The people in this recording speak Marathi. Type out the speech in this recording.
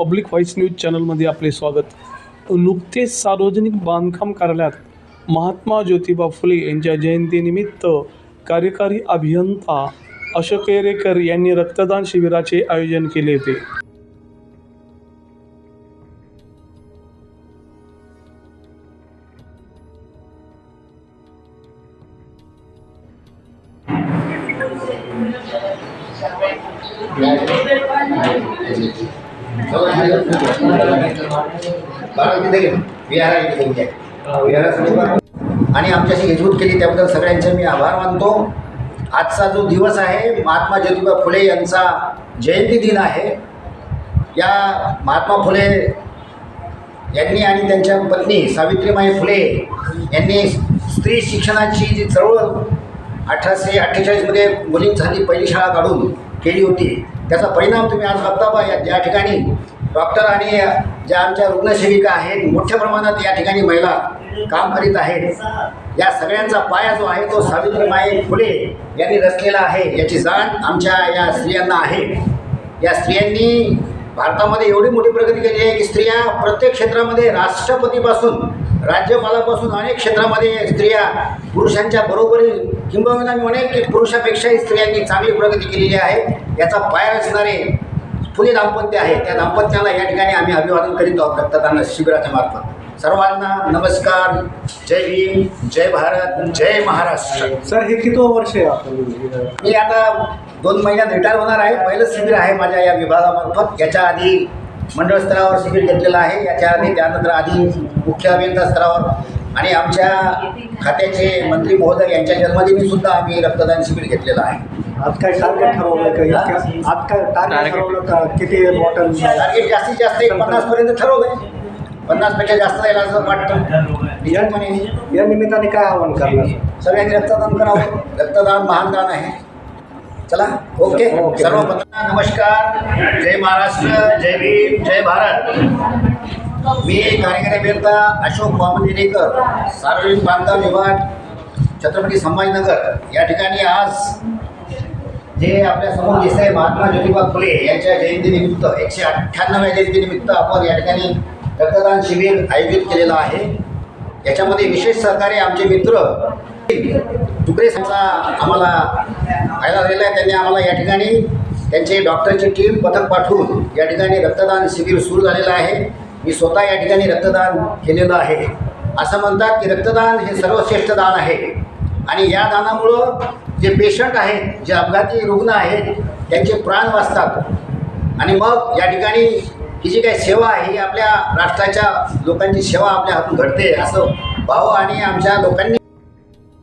पब्लिक व्हॉइस न्यूज चॅनलमध्ये आपले स्वागत. नुकतेच सार्वजनिक बांधकाम कार्यालयात महात्मा ज्योतिबा फुले यांच्या जयंतीनिमित्त कार्यकारी अभियंता अशोक केरेकर यांनी रक्तदान शिबिराचे आयोजन केले होते. आणि आमच्याशी एकजूट केली त्याबद्दल सगळ्यांचे मी आभार मानतो. आजचा जो दिवस आहे महात्मा ज्योतिबा फुले यांचा जयंती दिन आहे. या महात्मा फुले यांनी आणि त्यांच्या पत्नी सावित्रीमाई फुले यांनी स्त्री शिक्षणाची जी चळवळ अठराशे अठ्ठेचाळीसमध्ये मुलींसाठी पहिली शाळा काढून केली होती. त्याचा परिणाम तुम्ही आज बघता बा या ज्या ठिकाणी. डॉक्टर आणि ज्या आमच्या रुग्णसेविका आहेत मोठ्या प्रमाणात या ठिकाणी महिला काम करीत आहेत. या सगळ्यांचा पाया जो आहे तो सावित्रीमाई फुले यांनी रचलेला आहे. याची जाण आमच्या या स्त्रियांना आहे. या स्त्रियांनी भारतामध्ये एवढी मोठी प्रगती केली आहे की स्त्रिया प्रत्येक क्षेत्रामध्ये राष्ट्रपतीपासून राज्यपालापासून अनेक क्षेत्रामध्ये स्त्रिया पुरुषांच्या बरोबरी किंबहुना मी म्हणेन की पुरुषापेक्षाही स्त्रियांनी चांगली प्रगती केलेली आहे. याचा पाया रचणारे फुले दाम्पत्य आहे त्या दाम्पत्याला या ठिकाणी आम्ही अभिवादन करीत आहोत. रक्तदान शिबिराच्या मार्फत. सर्वांना नमस्कार. जय भीम. जय भारत. जय महाराष्ट्र. सर हे किती वर्ष आहे मी आता दोन महिन्यात रिटायर होणार आहे. पहिलं शिबिर आहे माझ्या या विभागामार्फत. याच्या आधी मंडळ स्तरावर शिबिर घेतलेलं आहे. याच्या आधी त्यानंतर आधी मुख्य अभियंता स्तरावर आणि आमच्या खात्याचे मंत्री महोदय यांच्या जन्मदिनी सुद्धा आम्ही रक्तदान शिबिर घेतलेलं आहे. आज काय टार्गेट ठरवलं का आज काय टार्गेट ठरवलं का? किती बॉटल टार्गेट जास्तीत जास्त एक पन्नासपर्यंत ठरवलं पन्नासपेक्षा जास्त जाईल असं वाटतं. या निमित्ताने काय आवाहन करणार? सगळ्यांनी रक्तदान करावं. रक्तदान महान दान आहे. चला ओके. ओके. सर्वप्रथम नमस्कार. जय महाराष्ट्र जय भीम जय भारत. मी कार्यकारी अभियंता अशोक वामनेरेकर सार्वजनिक बांधकाम विभाग छत्रपती संभाजीनगर. या ठिकाणी आज जे आपल्यासमोर दिसत आहे महात्मा ज्योतिबा फुले यांच्या जयंतीनिमित्त एकशे अठ्ठ्याण्णव्या जयंतीनिमित्त आपण या ठिकाणी रक्तदान शिबिर आयोजित केलेलं आहे. याच्यामध्ये विशेष सहकार्य आमचे मित्र तुकडे आम्हाला फायदा झालेला आहे. त्यांनी आम्हाला या ठिकाणी त्यांचे डॉक्टरची टीम पथक पाठवून या ठिकाणी रक्तदान शिबिर सुरू झालेलं आहे. मी स्वतः या ठिकाणी रक्तदान केलेलं आहे. असं म्हणतात की रक्तदान हे सर्वश्रेष्ठ दान आहे. आणि या दानामुळं जे पेशंट आहेत जे अपघाती रुग्ण आहेत त्यांचे प्राण वाचतात. आणि मग या ठिकाणी ही जी काही सेवा आहे ही आपल्या राष्ट्राच्या लोकांची सेवा आपल्या हातून घडते असं भाव आणि आमच्या लोकांनी